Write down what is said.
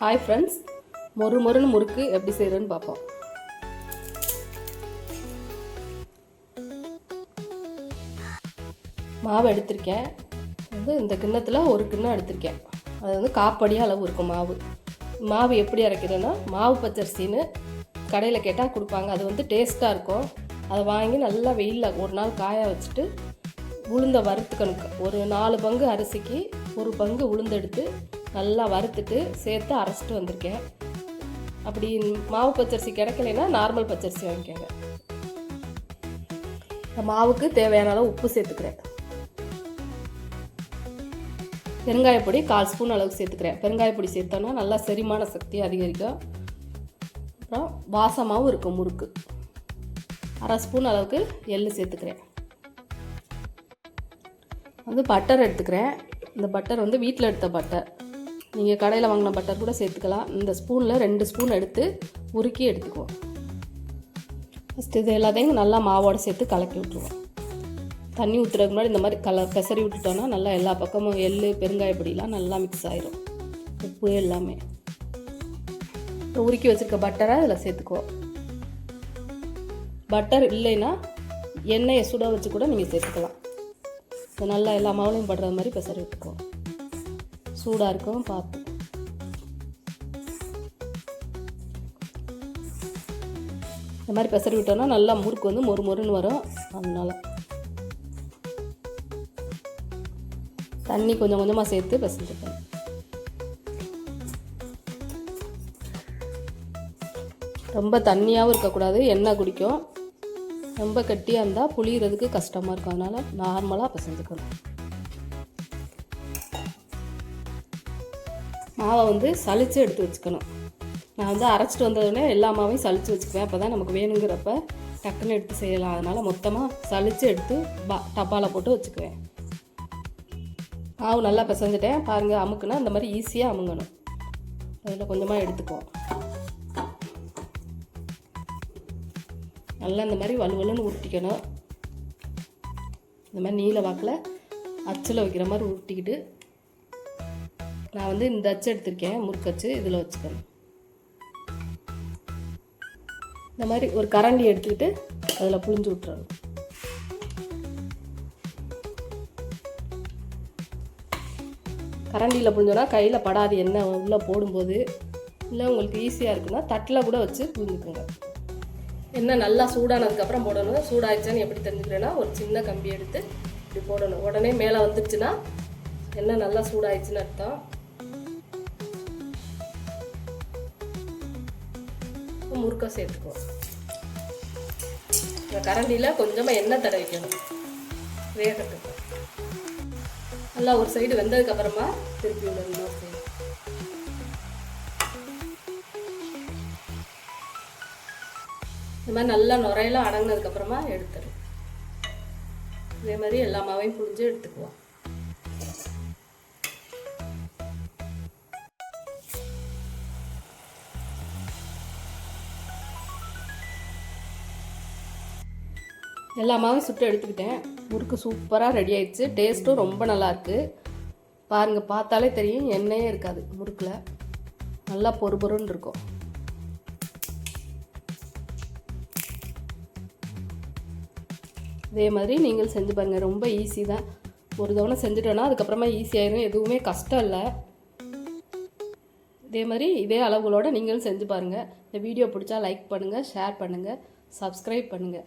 Hi friends மொறு மொறுன்னு முறுக்கு எப்படி செய்கிறேன்னு பார்ப்போம். மாவு எடுத்திருக்கேன். வந்து இந்த கிண்ணத்தில் ஒரு கிண்ணம் எடுத்திருக்கேன். அது வந்து காப்படியாக அளவு இருக்கும் மாவு. மாவு எப்படி அரைக்கிறேன்னா மாவு பச்சரிசின்னு கடையில் கேட்டால் கொடுப்பாங்க. அது வந்து டேஸ்ட்டாக இருக்கும். அதை வாங்கி நல்லா வெயிலில் ஒரு நாள் காய வச்சுட்டு உளுந்த வறுத்துக்கணும். ஒரு நாலு பங்கு அரிசிக்கு ஒரு பங்கு உளுந்தெடுத்து நல்லா வறுத்துட்டு சேர்த்து அரைச்சிட்டு வந்திருக்கேன். அப்படி மாவு பச்சரிசி கிடைக்கலைன்னா நார்மல் பச்சரிசி வாங்கிக்கோங்க. இந்த மாவுக்கு தேவையான அளவு உப்பு சேர்த்துக்கிறேன். பெருங்காயப்பொடி கால் ஸ்பூன் அளவுக்கு சேர்த்துக்கிறேன். பெருங்காயப்பொடி சேர்த்தோன்னா நல்லா செரிமான சக்தி அதிகரிக்கும். அப்புறம் வாசமாகவும் இருக்கும் முறுக்கு. அரை ஸ்பூன் அளவுக்கு எள்ளு சேர்த்துக்கிறேன். வந்து பட்டர் எடுத்துக்கிறேன். இந்த பட்டர் வந்து வீட்டில் எடுத்த பட்டர் நீங்கள் கடையில் வாங்கின பட்டர் கூட சேர்த்துக்கலாம். இந்த ஸ்பூனில் ரெண்டு ஸ்பூன் எடுத்து உருக்கி எடுத்துக்குவோம். ஃபஸ்ட்டு இது எல்லாத்தையும் நல்லா மாவோடு சேர்த்து கலக்கி விட்ருவோம் தண்ணி ஊற்றுறதுக்கு முன்னாடி இந்த மாதிரி கல பெசரி விட்டுட்டோன்னா நல்லா எல்லா பக்கமும் எள் பெருங்காயப்பொடியெலாம் நல்லா மிக்ஸ் ஆயிரும். உப்பு எல்லாமே. இப்போ உருக்கி வச்சுருக்க பட்டரை அதில் சேர்த்துக்குவோம். பட்டர் இல்லைன்னா எண்ணெயை சுட வச்சு கூட நீங்கள் சேர்த்துக்கலாம். நல்லா எல்லா மாவுலையும் படுற மாதிரி பெசரி விட்டுக்குவோம். சூடாக இருக்கும் பார்த்து இந்த மாதிரி பெசரி விட்டோம்னா நல்லா முறுக்கு வந்து மொறு மொறுன்னு வரும். அதனால் தண்ணி கொஞ்சம் கொஞ்சமாக சேர்த்து பிசைஞ்சுக்கணும் ரொம்ப தண்ணியாகவும் இருக்கக்கூடாது எண்ணெய் குடிக்கும். ரொம்ப கட்டியாக இருந்தால் புளியறதுக்கு கஷ்டமாக இருக்கும். அதனால் நார்மலாக பிசைஞ்சுக்கணும். மாவை வந்து சலித்து எடுத்து வச்சுக்கணும். நான் வந்து அரைச்சிட்டு வந்ததுடனே எல்லா மாவையும் சலித்து வச்சுக்குவேன். அப்போ தான் நமக்கு வேணுங்கிறப்ப டக்குன்னு எடுத்து செய்யலாம். அதனால் மொத்தமாக சலித்து எடுத்து பா டப்பாவில் போட்டு வச்சுக்குவேன். மாவு நல்லா பிசைஞ்சிட்டேன். பாருங்கள் அமுக்குனா இந்த மாதிரி ஈஸியாக அமுங்கணும். அதில் கொஞ்சமாக எடுத்துக்குவோம். நல்லா இந்த மாதிரி வலுவலுன்னு உருட்டிக்கணும். இந்த மாதிரி நீல வாக்கில் அச்சில் வைக்கிற மாதிரி உருட்டிக்கிட்டு நான் வந்து இந்த அச்சு எடுத்திருக்கேன். முறுக்கச்சு இதில் வச்சுக்கணும். இந்த மாதிரி ஒரு கரண்டி எடுத்துக்கிட்டு அதில் புழிஞ்சு விட்டுறணும். கரண்டியில் புழிஞ்சோன்னா கையில் படாது எண்ணெய் உள்ளே போடும்போது. இல்லை உங்களுக்கு ஈஸியாக இருக்குன்னா தட்டில் கூட வச்சு புழிஞ்சுக்கோங்க. எண்ணெய் நல்லா சூடானதுக்கப்புறம் போடணும். சூடாயிடுச்சான்னு எப்படி தெரிஞ்சுக்கிறேன்னா ஒரு சின்ன கம்பி எடுத்து இப்படி போடணும். உடனே மேலே வந்துடுச்சுன்னா எண்ணெய் நல்லா சூடாயிடுச்சுன்னு அர்த்தம். முறுக்க சேர்த்துக்குவோம் கரண்டியில் கொஞ்சமாக எண்ணெய் தடவிக்கணும். வேகத்துக்கு. நல்லா ஒரு சைடு வெந்ததுக்கப்புறமா திருப்பி விடணும் சைடு இந்த மாதிரி நல்லா நுரையெல்லாம் அடங்கினதுக்கப்புறமா எடுத்துடும் இதே மாதிரி எல்லா மாவையும் புழிஞ்சு எடுத்துக்குவோம். எல்லா மாவும் சுட்டு எடுத்துக்கிட்டேன். முறுக்கு சூப்பராக ரெடி ஆயிடுச்சு. டேஸ்ட்டும் ரொம்ப நல்லாயிருக்கு பாருங்கள் பார்த்தாலே தெரியும் எண்ணெயே இருக்காது முறுக்கில். நல்லா பொறு பொறுன்னு இருக்கும். இதே மாதிரி நீங்கள் செஞ்சு பாருங்கள் ரொம்ப ஈஸி தான். ஒரு தவணை செஞ்சுட்டோன்னா அதுக்கப்புறமா ஈஸியாயிரும் எதுவுமே கஷ்டம் இல்லை. இதே மாதிரி இதே அளவுகளோடு நீங்களும் செஞ்சு பாருங்கள் இந்த வீடியோ பிடிச்சா லைக் பண்ணுங்கள் ஷேர் பண்ணுங்கள் சப்ஸ்கிரைப் பண்ணுங்கள்